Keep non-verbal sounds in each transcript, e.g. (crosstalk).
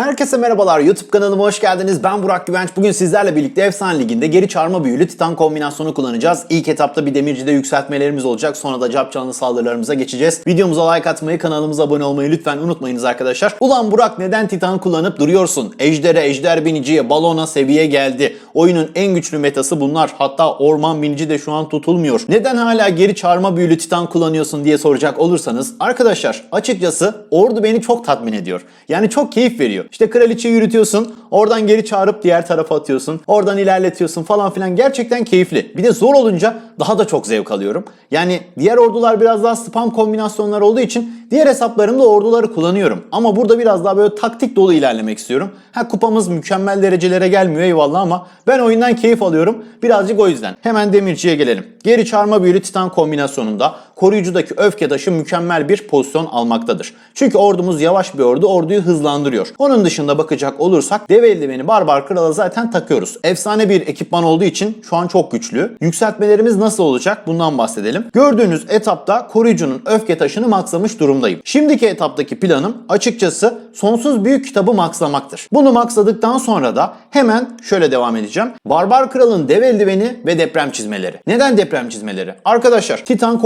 Herkese merhabalar YouTube kanalıma hoş geldiniz. Ben Burak Güvenç. Bugün sizlerle birlikte Efsane Ligi'nde geri çarma büyülü Titan kombinasyonu kullanacağız. İlk etapta bir demircide yükseltmelerimiz olacak. Sonra da cap canlı saldırılarımıza geçeceğiz. Videomuza like atmayı, kanalımıza abone olmayı lütfen unutmayınız arkadaşlar. Ulan Burak neden Titan kullanıp duruyorsun? Ejder'e, ejder biniciye, balona seviye geldi. Oyunun en güçlü metası bunlar. Hatta orman binici de şu an tutulmuyor. Neden hala geri çarma büyülü Titan kullanıyorsun diye soracak olursanız arkadaşlar açıkçası ordu beni çok tatmin ediyor. Yani çok keyif veriyor. İşte kraliçe yürütüyorsun. Oradan geri çağırıp diğer tarafa atıyorsun. Oradan ilerletiyorsun falan filan. Gerçekten keyifli. Bir de zor olunca daha da çok zevk alıyorum. Yani diğer ordular biraz daha spam kombinasyonlar olduğu için diğer hesaplarımda orduları kullanıyorum. Ama burada biraz daha böyle taktik dolu ilerlemek istiyorum. Ha kupamız mükemmel derecelere gelmiyor eyvallah ama ben oyundan keyif alıyorum. Birazcık o yüzden. Hemen demirciye gelelim. Geri çarma büyülü titan kombinasyonunda koruyucudaki öfke taşı mükemmel bir pozisyon almaktadır. Çünkü ordumuz yavaş bir ordu orduyu hızlandırıyor. Onun dışında bakacak olursak dev eldiveni barbar krala zaten takıyoruz. Efsane bir ekipman olduğu için şu an çok güçlü. Yükseltmelerimiz nasıl olacak bundan bahsedelim. Gördüğünüz etapta koruyucunun öfke taşını maksamış durumdayım. Şimdiki etaptaki planım açıkçası sonsuz büyük kitabı makslamaktır. Bunu maksadıktan sonra da hemen şöyle devam edeceğim. Barbar kralın dev eldiveni ve deprem çizmeleri. Neden deprem çizmeleri? Arkadaşlar Titan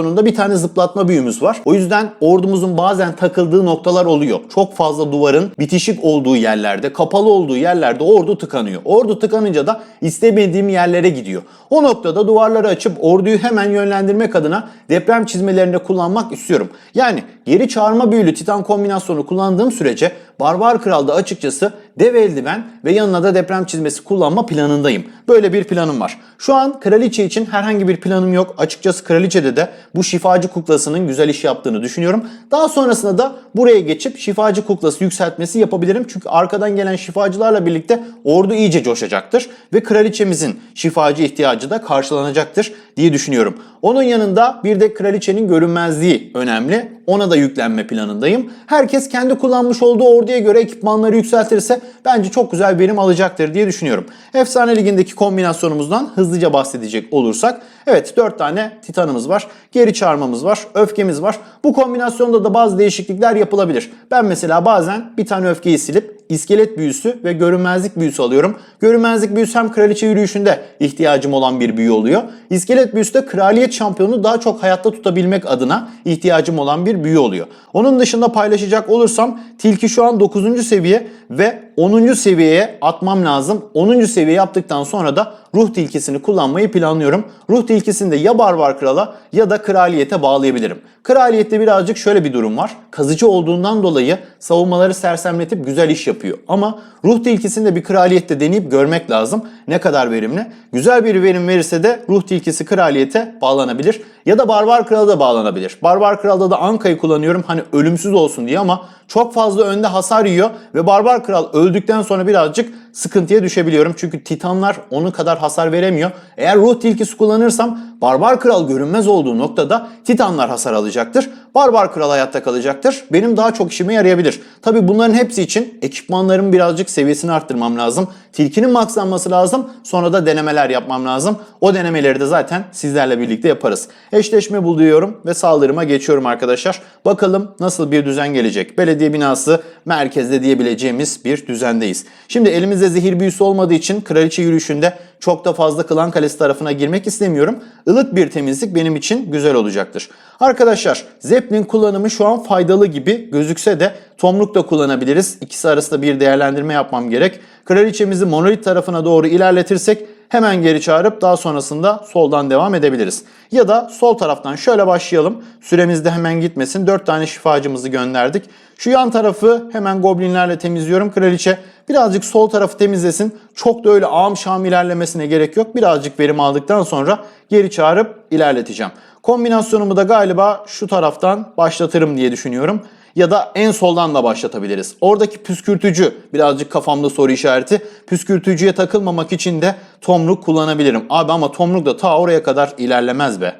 kombinasyonunda bir tane zıplatma büyümüz var. O yüzden ordumuzun bazen takıldığı noktalar oluyor. Çok fazla duvarın bitişik olduğu yerlerde, kapalı olduğu yerlerde ordu tıkanıyor. Ordu tıkanınca da istemediğim yerlere gidiyor. O noktada duvarları açıp orduyu hemen yönlendirmek adına deprem çizmelerinde kullanmak istiyorum. Yani geri çağırma büyülü Titan kombinasyonu kullandığım sürece Barbar Kral'da açıkçası dev eldiven ve yanına da deprem çizmesi kullanma planındayım. Böyle bir planım var. Şu an kraliçe için herhangi bir planım yok. Açıkçası kraliçede de bu şifacı kuklasının güzel iş yaptığını düşünüyorum. Daha sonrasında da buraya geçip şifacı kuklası yükseltmesi yapabilirim. Çünkü arkadan gelen şifacılarla birlikte ordu iyice coşacaktır. Ve kraliçemizin şifacı ihtiyacı da karşılanacaktır diye düşünüyorum. Onun yanında bir de kraliçenin görünmezliği önemli. Ona da yüklenme planındayım. Herkes kendi kullanmış olduğu orduya göre ekipmanları yükseltirse bence çok güzel verim alacaktır diye düşünüyorum. Efsane Ligi'ndeki kombinasyonumuzdan hızlıca bahsedecek olursak evet 4 tane titanımız var. Geri çağırmamız var. Öfkemiz var. Bu kombinasyonda da bazı değişiklikler yapılabilir. Ben mesela bazen bir tane öfkeyi silip iskelet büyüsü ve görünmezlik büyüsü alıyorum. Görünmezlik büyüsü hem kraliçe yürüyüşünde ihtiyacım olan bir büyü oluyor. İskelet büyüsü de kraliyet şampiyonu daha çok hayatta tutabilmek adına ihtiyacım olan bir büyü oluyor. Onun dışında paylaşacak olursam tilki şu an 9. seviye ve 10. seviyeye atmam lazım. 10. seviye yaptıktan sonra da ruh tilkisini kullanmayı planlıyorum. Ruh tilkisini de ya barbar krala ya da kraliyete bağlayabilirim. Kraliyette birazcık şöyle bir durum var. Kazıcı olduğundan dolayı savunmaları sersemletip güzel iş yapıyor. Ama ruh tilkisini de bir kraliyette deneyip görmek lazım. Ne kadar verimli. Güzel bir verim verirse de ruh tilkisi kraliyete bağlanabilir. Ya da barbar krala da bağlanabilir. Barbar kralda da Anka'yı kullanıyorum hani ölümsüz olsun diye ama çok fazla önde hasar yiyor ve barbar kral öldükten sonra birazcık sıkıntıya düşebiliyorum. Çünkü titanlar onun kadar hasar veremiyor. Eğer ruh tilkisi kullanırsam barbar kral görünmez olduğu noktada titanlar hasar alacaktır. Barbar kral hayatta kalacaktır. Benim daha çok işime yarayabilir. Tabi bunların hepsi için ekipmanların birazcık seviyesini arttırmam lazım. Tilkinin makslanması lazım. Sonra da denemeler yapmam lazım. O denemeleri de zaten sizlerle birlikte yaparız. Eşleşme buluyorum ve saldırıma geçiyorum arkadaşlar. Bakalım nasıl bir düzen gelecek. Belediye binası merkezde diyebileceğimiz bir düzendeyiz. Şimdi elimizde zehir büyüsü olmadığı için kraliçe yürüyüşünde çok da fazla klan kalesi tarafına girmek istemiyorum. Ilık bir temizlik benim için güzel olacaktır. Arkadaşlar Zeppelin kullanımı şu an faydalı gibi gözükse de Tomruk da kullanabiliriz. İkisi arasında bir değerlendirme yapmam gerek. Kraliçemizi monolit tarafına doğru ilerletirsek hemen geri çağırıp daha sonrasında soldan devam edebiliriz. Ya da sol taraftan şöyle başlayalım. Süremiz de hemen gitmesin. 4 tane şifacımızı gönderdik. Şu yan tarafı hemen goblinlerle temizliyorum. Kraliçe birazcık sol tarafı temizlesin. Çok da öyle ağım şam ilerlemesine gerek yok. Birazcık verim aldıktan sonra geri çağırıp ilerleteceğim. Kombinasyonumu da galiba şu taraftan başlatırım diye düşünüyorum ya da en soldan da başlatabiliriz. Oradaki püskürtücü birazcık kafamda soru işareti. Püskürtücüye takılmamak için de tomruk kullanabilirim. Abi ama tomruk da ta oraya kadar ilerlemez be.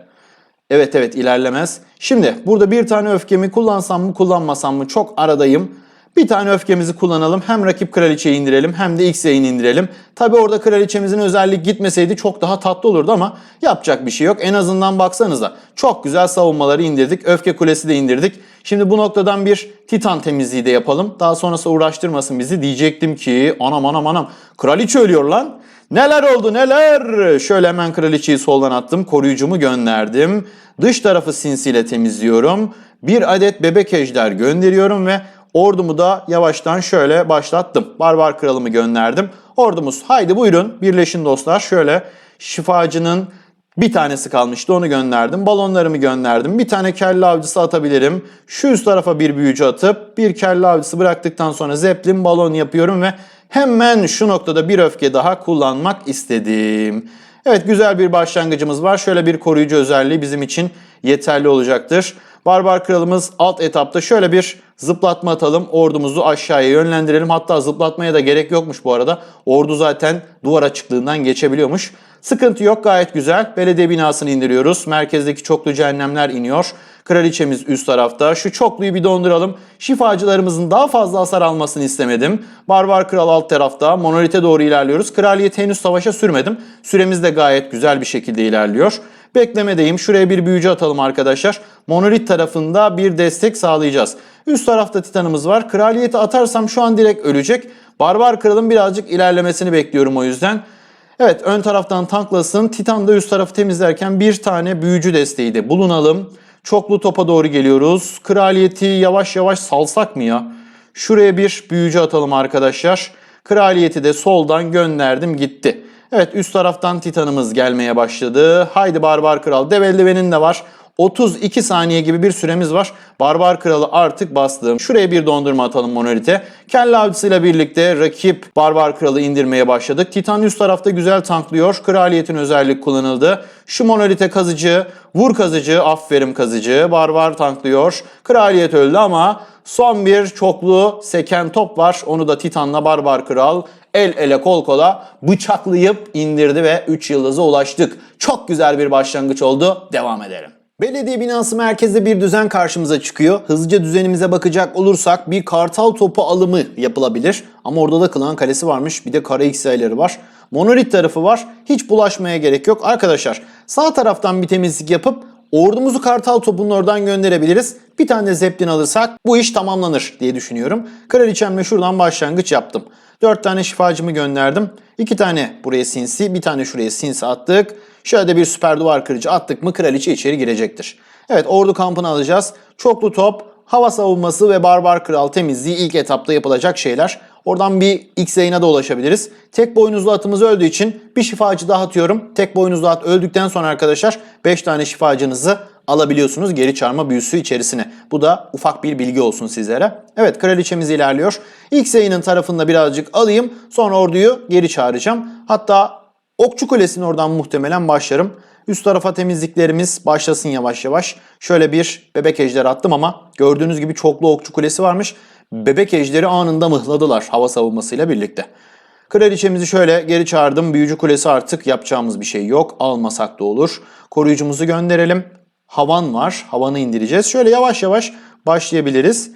Evet evet ilerlemez. Şimdi burada bir tane öfkemi kullansam mı kullanmasam mı çok aradayım. Bir tane öfkemizi kullanalım. Hem rakip kraliçeyi indirelim hem de X yayını indirelim. Tabi orada kraliçemizin özellik gitmeseydi çok daha tatlı olurdu ama yapacak bir şey yok. En azından baksanıza çok güzel savunmaları indirdik. Öfke kulesi de indirdik. Şimdi bu noktadan bir titan temizliği de yapalım. Daha sonrası uğraştırmasın bizi. Diyecektim ki anam anam anam kraliçe ölüyor lan. Neler oldu neler? Şöyle hemen kraliçeyi soldan attım. Koruyucumu gönderdim. Dış tarafı sinsiyle temizliyorum. Bir adet bebek ejder gönderiyorum ve ordumu da yavaştan şöyle başlattım. Barbar kralımı gönderdim. Ordumuz haydi buyurun birleşin dostlar. Şöyle şifacının bir tanesi kalmıştı onu gönderdim. Balonlarımı gönderdim. Bir tane kelle avcısı atabilirim. Şu üst tarafa bir büyücü atıp bir kelle avcısı bıraktıktan sonra zeplin balon yapıyorum ve hemen şu noktada bir öfke daha kullanmak istedim. Evet güzel bir başlangıcımız var. Şöyle bir koruyucu özelliği bizim için yeterli olacaktır. Barbar kralımız alt etapta şöyle bir zıplatma atalım. Ordumuzu aşağıya yönlendirelim. Hatta zıplatmaya da gerek yokmuş bu arada. Ordu zaten duvar açıklığından geçebiliyormuş. Sıkıntı yok gayet güzel. Belediye binasını indiriyoruz. Merkezdeki çoklu cehennemler iniyor. Kraliçemiz üst tarafta. Şu çokluyu bir donduralım. Şifacılarımızın daha fazla hasar almasını istemedim. Barbar kral alt tarafta. Monolite doğru ilerliyoruz. Kraliyeti henüz savaşa sürmedim. Süremiz de gayet güzel bir şekilde ilerliyor. Beklemedeyim. Şuraya bir büyücü atalım arkadaşlar. Monolit tarafında bir destek sağlayacağız. Üst tarafta titanımız var. Kraliyeti atarsam şu an direkt ölecek. Barbar kralın birazcık ilerlemesini bekliyorum o yüzden. Evet ön taraftan tanklasın. Titan da üst tarafı temizlerken bir tane büyücü desteği de bulunalım. Çoklu topa doğru geliyoruz. Kraliyeti yavaş yavaş salsak mı ya? Şuraya bir büyücü atalım arkadaşlar. Kraliyeti de soldan gönderdim gitti. Evet üst taraftan Titan'ımız gelmeye başladı. Haydi Barbar Kral. Dev eldivenin de var. 32 saniye gibi bir süremiz var. Barbar Kralı artık bastım. Şuraya bir dondurma atalım monolite. Kelle avcısıyla birlikte rakip Barbar Kralı indirmeye başladık. Titan üst tarafta güzel tanklıyor. Kraliyetin özellik kullanıldı. Şu monolite kazıcı, vur kazıcı, aferin kazıcı. Barbar tanklıyor. Kraliyet öldü ama son bir çoklu seken top var. Onu da Titan'la Barbar Kral el ele kol kola bıçaklayıp indirdi ve 3 yıldıza ulaştık. Çok güzel bir başlangıç oldu. Devam edelim. Belediye binası merkezde bir düzen karşımıza çıkıyor. Hızlıca düzenimize bakacak olursak bir kartal topu alımı yapılabilir. Ama orada da Klan Kalesi varmış. Bir de kara X-rayları var. Monolit tarafı var. Hiç bulaşmaya gerek yok. Arkadaşlar sağ taraftan bir temizlik yapıp ordumuzu kartal topunun oradan gönderebiliriz. Bir tane de alırsak bu iş tamamlanır diye düşünüyorum. Kraliçemle şuradan başlangıç yaptım. 4 tane şifacımı gönderdim. 2 tane buraya sinsi, bir tane şuraya sinsi attık. Şöyle bir süper duvar kırıcı attık mı kraliçe içeri girecektir. Evet ordu kampını alacağız. Çoklu top, hava savunması ve barbar kral temizliği ilk etapta yapılacak şeyler. Oradan bir X yayına da ulaşabiliriz. Tek boynuzlu atımız öldüğü için bir şifacı daha atıyorum. Tek boynuzlu at öldükten sonra arkadaşlar 5 tane şifacınızı alabiliyorsunuz geri çarma büyüsü içerisine. Bu da ufak bir bilgi olsun sizlere. Evet kraliçemiz ilerliyor. X yayının tarafında birazcık alayım. Sonra orduyu geri çağıracağım. Hatta Okçu Kulesi'nin oradan muhtemelen başlarım. Üst tarafa temizliklerimiz başlasın yavaş yavaş. Şöyle bir bebek ejderi attım ama gördüğünüz gibi çoklu okçu kulesi varmış. Bebek ejderi anında mıhladılar hava savunmasıyla birlikte. Kraliçemizi şöyle geri çağırdım. Büyücü kulesi artık yapacağımız bir şey yok. Almasak da olur. Koruyucumuzu gönderelim. Havan var. Havanı indireceğiz. Şöyle yavaş yavaş başlayabiliriz.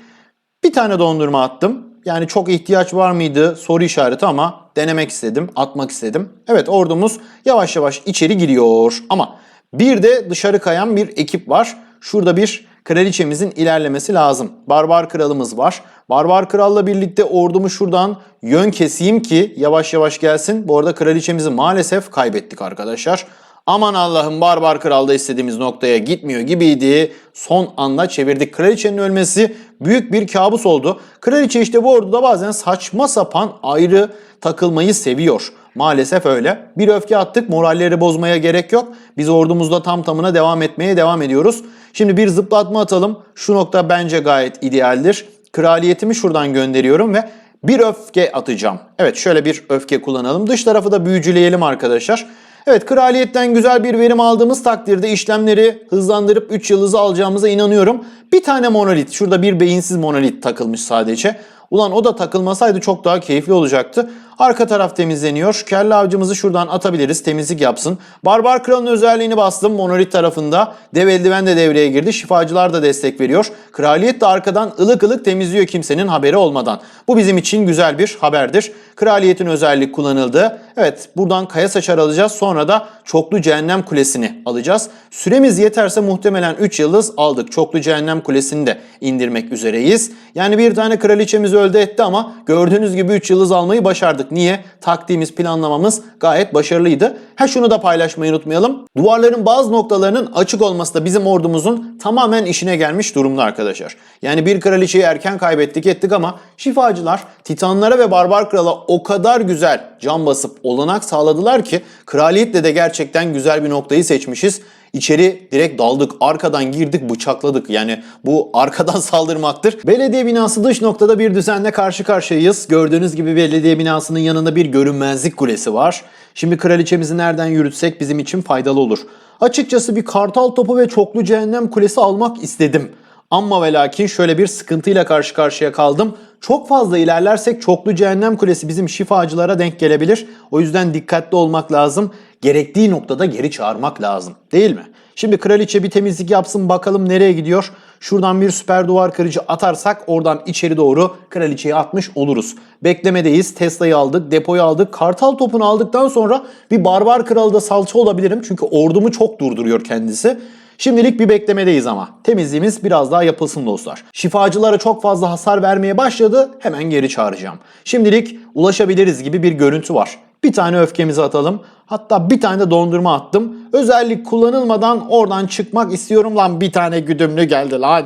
Bir tane dondurma attım. Yani çok ihtiyaç var mıydı soru işareti ama denemek istedim, atmak istedim. Evet ordumuz yavaş yavaş içeri giriyor ama bir de dışarı kayan bir ekip var. Şurada bir kraliçemizin ilerlemesi lazım. Barbar kralımız var. Barbar kralla birlikte ordumu şuradan yön keseyim ki yavaş yavaş gelsin. Bu arada kraliçemizi maalesef kaybettik arkadaşlar. Aman Allah'ım barbar kralda istediğimiz noktaya gitmiyor gibiydi. Son anda çevirdik. Kraliçenin ölmesi büyük bir kabus oldu. Kraliçe işte bu orduda bazen saçma sapan ayrı takılmayı seviyor. Maalesef öyle. Bir öfke attık moralleri bozmaya gerek yok. Biz ordumuzda tam tamına devam etmeye devam ediyoruz. Şimdi bir zıplatma atalım. Şu nokta bence gayet idealdir. Kraliyetimi şuradan gönderiyorum ve bir öfke atacağım. Evet şöyle bir öfke kullanalım. Dış tarafı da büyücüleyelim arkadaşlar. Evet kraliyetten güzel bir verim aldığımız takdirde işlemleri hızlandırıp 3 yıldızı alacağımıza inanıyorum. Bir tane monolit. Şurada bir beyinsiz monolit takılmış sadece. Ulan o da takılmasaydı çok daha keyifli olacaktı. Arka taraf temizleniyor. Kelle avcımızı şuradan atabiliriz. Temizlik yapsın. Barbar kralın özelliğini bastım. Monolit tarafında. Dev eldiven de devreye girdi. Şifacılar da destek veriyor. Kraliyet de arkadan ılık ılık temizliyor kimsenin haberi olmadan. Bu bizim için güzel bir haberdir. Kraliyetin özellik kullanıldı. Evet buradan kaya saçar alacağız. Sonra da çoklu cehennem kulesini alacağız. Süremiz yeterse muhtemelen 3 yıldız aldık. Çoklu cehennem kulesini de indirmek üzereyiz. Yani bir tane kraliçemiz öldü etti ama gördüğünüz gibi 3 yıldız almayı başardık. Niye? Taktiğimiz, planlamamız gayet başarılıydı. Ha şunu da paylaşmayı unutmayalım. Duvarların bazı noktalarının açık olması da bizim ordumuzun tamamen işine gelmiş durumda arkadaşlar. Yani bir kraliçeyi erken kaybettik ettik ama şifacılar titanlara ve barbar krala o kadar güzel can basıp olanak sağladılar ki kraliyetle de gerçekten güzel bir noktayı seçmişiz. İçeri direkt daldık, arkadan girdik, bıçakladık. Yani bu arkadan (laughs) saldırmaktır. Belediye binası dış noktada bir düzenle karşı karşıyayız. Gördüğünüz gibi belediye binasının yanında bir görünmezlik kulesi var. Şimdi kraliçemizi nereden yürütsek bizim için faydalı olur. Açıkçası bir kartal topu ve çoklu cehennem kulesi almak istedim. Ama ve lakin şöyle bir sıkıntıyla karşı karşıya kaldım. Çok fazla ilerlersek çoklu cehennem kulesi bizim şifacılara denk gelebilir. O yüzden dikkatli olmak lazım. Gerektiği noktada geri çağırmak lazım. Değil mi? Şimdi kraliçe bir temizlik yapsın bakalım nereye gidiyor. Şuradan bir süper duvar kırıcı atarsak oradan içeri doğru kraliçeyi atmış oluruz. Beklemedeyiz. Tesla'yı aldık, depoyu aldık. Kartal topunu aldıktan sonra bir barbar kralı da salça olabilirim. Çünkü ordumu çok durduruyor kendisi. Şimdilik bir beklemedeyiz ama. Temizliğimiz biraz daha yapılsın dostlar. Şifacılara çok fazla hasar vermeye başladı. Hemen geri çağıracağım. Şimdilik ulaşabiliriz gibi bir görüntü var. Bir tane öfkemizi atalım. Hatta bir tane de dondurma attım. Özellik kullanılmadan oradan çıkmak istiyorum lan bir tane güdümlü geldi lan.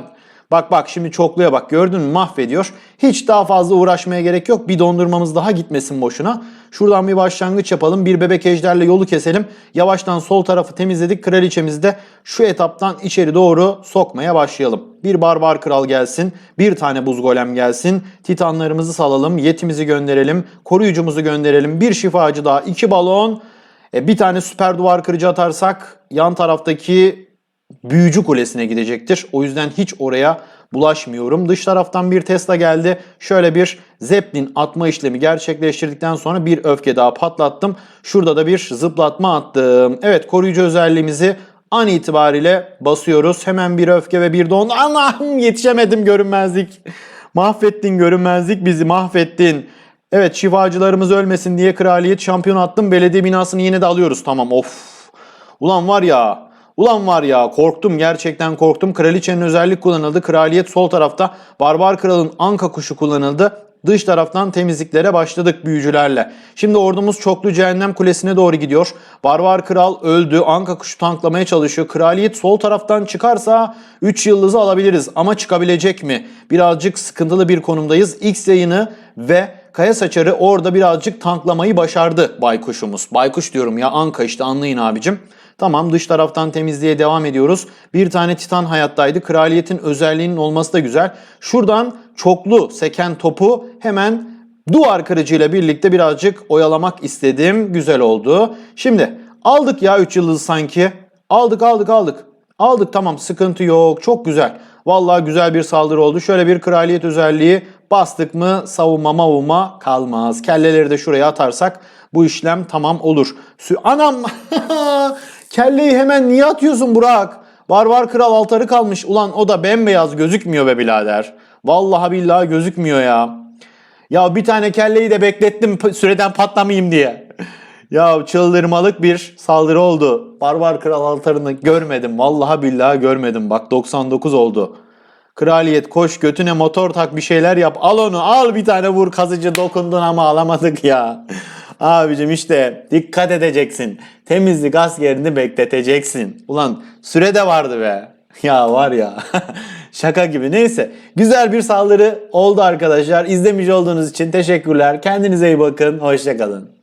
Bak bak şimdi çokluya bak gördün mü mahvediyor. Hiç daha fazla uğraşmaya gerek yok. Bir dondurmamız daha gitmesin boşuna. Şuradan bir başlangıç yapalım. Bir bebek ejderle yolu keselim. Yavaştan sol tarafı temizledik. Kraliçemizi de şu etaptan içeri doğru sokmaya başlayalım. Bir barbar kral gelsin. Bir tane buz golem gelsin. Titanlarımızı salalım. Yetimizi gönderelim. Koruyucumuzu gönderelim. Bir şifacı daha. iki balon. E, bir tane süper duvar kırıcı atarsak yan taraftaki büyücü kulesine gidecektir. O yüzden hiç oraya bulaşmıyorum. Dış taraftan bir Tesla geldi. Şöyle bir Zeppelin atma işlemi gerçekleştirdikten sonra bir öfke daha patlattım. Şurada da bir zıplatma attım. Evet koruyucu özelliğimizi an itibariyle basıyoruz. Hemen bir öfke ve bir don. Anam yetişemedim görünmezlik. Mahvettin görünmezlik bizi mahvettin. Evet şifacılarımız ölmesin diye kraliyet şampiyon attım. Belediye binasını yine de alıyoruz. Tamam of. Ulan var ya Ulan var ya korktum gerçekten korktum. Kraliçenin özellik kullanıldı. Kraliyet sol tarafta. Barbar kralın anka kuşu kullanıldı. Dış taraftan temizliklere başladık büyücülerle. Şimdi ordumuz çoklu cehennem kulesine doğru gidiyor. Barbar kral öldü. Anka kuşu tanklamaya çalışıyor. Kraliyet sol taraftan çıkarsa 3 yıldızı alabiliriz. Ama çıkabilecek mi? Birazcık sıkıntılı bir konumdayız. X yayını ve Kaya Saçarı orada birazcık tanklamayı başardı baykuşumuz. Baykuş diyorum ya Anka işte anlayın abicim. Tamam dış taraftan temizliğe devam ediyoruz. Bir tane titan hayattaydı. Kraliyetin özelliğinin olması da güzel. Şuradan çoklu seken topu hemen duvar kırıcıyla birlikte birazcık oyalamak istedim. Güzel oldu. Şimdi aldık ya 3 yıldızı sanki. Aldık aldık aldık. Aldık tamam sıkıntı yok. Çok güzel. Vallahi güzel bir saldırı oldu. Şöyle bir kraliyet özelliği bastık mı savunma mavuma kalmaz. Kelleleri de şuraya atarsak bu işlem tamam olur. Sü Anam (laughs) kelleyi hemen niye atıyorsun Burak? Barbar kral altarı kalmış. Ulan o da bembeyaz gözükmüyor be birader. Vallahi billahi gözükmüyor ya. Ya bir tane kelleyi de beklettim süreden patlamayayım diye. (laughs) Ya çıldırmalık bir saldırı oldu. Barbar kral altarını görmedim. Vallahi billahi görmedim. Bak 99 oldu. Kraliyet koş götüne motor tak bir şeyler yap. Al onu al bir tane vur kazıcı dokundun ama alamadık ya. (laughs) Abicim işte dikkat edeceksin. Temizlik askerini bekleteceksin. Ulan süre de vardı be. (laughs) Ya var ya. (laughs) Şaka gibi. Neyse. Güzel bir saldırı oldu arkadaşlar. İzlemiş olduğunuz için teşekkürler. Kendinize iyi bakın. Hoşçakalın.